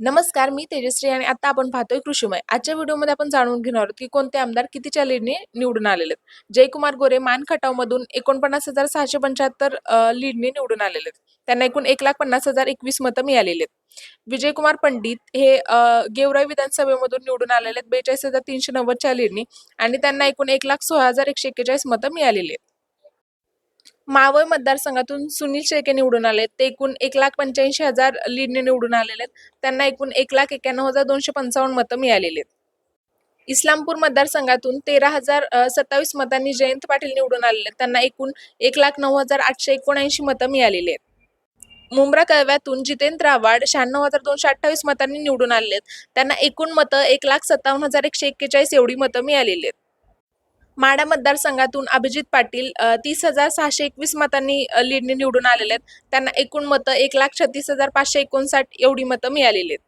नमस्कार मी तेजश्री आणि आता आपण पाहतोय कृषीमय. आजच्या व्हिडिओमध्ये आपण जाणून घेणार आहोत की कोणते आमदार कितीच्या लीडने निवडून आलेले आहेत? जयकुमार गोरे मान खटावमधून एकोणपन्नास हजार सहाशे पंच्याहत्तर लीडने निवडून आलेले आहेत. त्यांना एकूण एक लाख पन्नास हजार एकवीस मतं मिळालेली आहेत. विजयकुमार पंडित हे गेवराई विधानसभेमधून निवडून आलेले आहेत. बेचाळीस हजार तीनशे नव्वदच्या लीडने आणि त्यांना एकूण एक लाख सोळा हजार एकशे एक्केचाळीस मतं मिळालेली आहेत. मावळ मतदारसंघातून सुनील शेळके निवडून आले ते एकूण एक लाख पंच्याऐंशी हजार लीडने निवडून आलेले आहेत. त्यांना एकूण एक लाख एक्क्याण्णव हजार दोनशे पंचावन्न मतं मिळालेली आहेत. इस्लामपूर मतदारसंघातून तेरा हजार सत्तावीस मतांनी जयंत पाटील निवडून आलेले आहेत. त्यांना एकूण एक लाख नऊ हजार आठशे एकोणऐंशी मतं मिळालेली आहेत. मुंब्रा कळव्यातून जितेंद्र आव्हाड शहाण्णव हजार दोनशे अठ्ठावीस मतांनी निवडून आलेले आहेत. त्यांना एकूण मतं एक लाख सत्तावन्न हजार एकशे एक्केचाळीस एवढी मतं मिळालेली आहेत. माढा मतदारसंघातून अभिजित पाटील तीस हजार सहाशे एकवीस मतांनी लीडने निवडून आलेले आहेत. त्यांना एकूण मतं एक लाख छत्तीस हजार पाचशे एकोणसाठ एवढी मतं मिळालेली आहेत.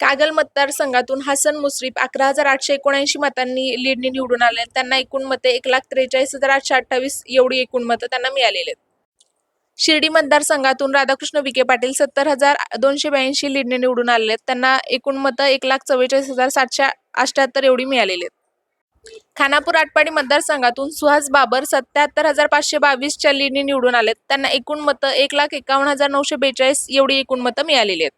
कागल मतदारसंघातून हसन मुश्रीफ अकरा हजार आठशे एकोणऐंशी मतांनी लीडने निवडून आले आहेत. त्यांना एकूण मते एक लाख त्रेचाळीस हजार आठशे अठ्ठावीस एवढी एकूण मतं त्यांना मिळालेली आहेत. शिर्डी मतदारसंघातून राधाकृष्ण विखे पाटील सत्तर हजार दोनशे ब्याऐंशी लीडने निवडून आलेले आहेत. त्यांना एकूण मतं एक लाख चव्वेचाळीस हजार सातशे अठ्ठ्याहत्तर एवढी मिळालेली आहेत. खानापूर आटपाडी मतदारसंघातून सुहास बाबर सत्याहत्तर हजार पाचशे बावीसच्या लीडने निवडून आलेत. त्यांना एकूण मतं एक लाख एकावन्न हजार नऊशे बेचाळीस एवढी एकूण मतं मिळालेली आहेत.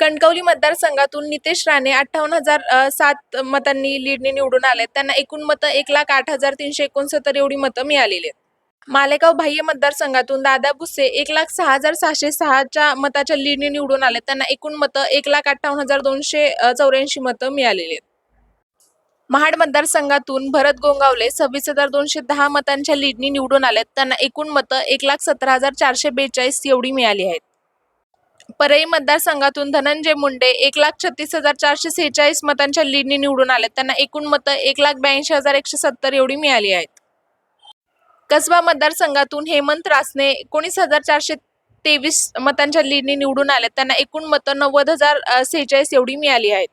कणकवली मतदारसंघातून नितेश राणे अठ्ठावन्न हजार सात मतांनी लीडने निवडून आलेत. त्यांना एकूण मतं एक लाख आठ हजार तीनशे एकोणसत्तर एवढी मतं मिळालेली आहेत. मालेगाव बाह्य मतदारसंघातून दादा भुसे एक लाख सहा हजार सहाशे सहाच्या मताच्या लीडने निवडून आले त्यांना एकूण मतं एक लाख अठ्ठावन्न हजार दोनशे चौऱ्याऐंशी मतं मिळालेली आहेत. महाड मतदारसंघातून भरत गोंगावले सव्वीस हजार दोनशे दहा मतांच्या लीडनी निवडून आलेत त्यांना एकूण मतं एक लाख सतरा हजार चारशे बेचाळीस एवढी मिळाली आहेत. परळी मतदारसंघातून धनंजय मुंडे एक लाख छत्तीस हजार चारशे सेहेचाळीस मतांच्या लीडनी निवडून आलेत त्यांना एकूण मतं एक लाख ब्याऐंशी हजार एकशे सत्तर एवढी मिळाली आहेत. कसबा मतदारसंघातून हेमंत रासने एकोणीस हजार चारशे तेवीस मतांच्या लीडनी निवडून आलेत त्यांना एकूण मतं नव्वद हजार सेहेचाळीस एवढी मिळाली आहेत.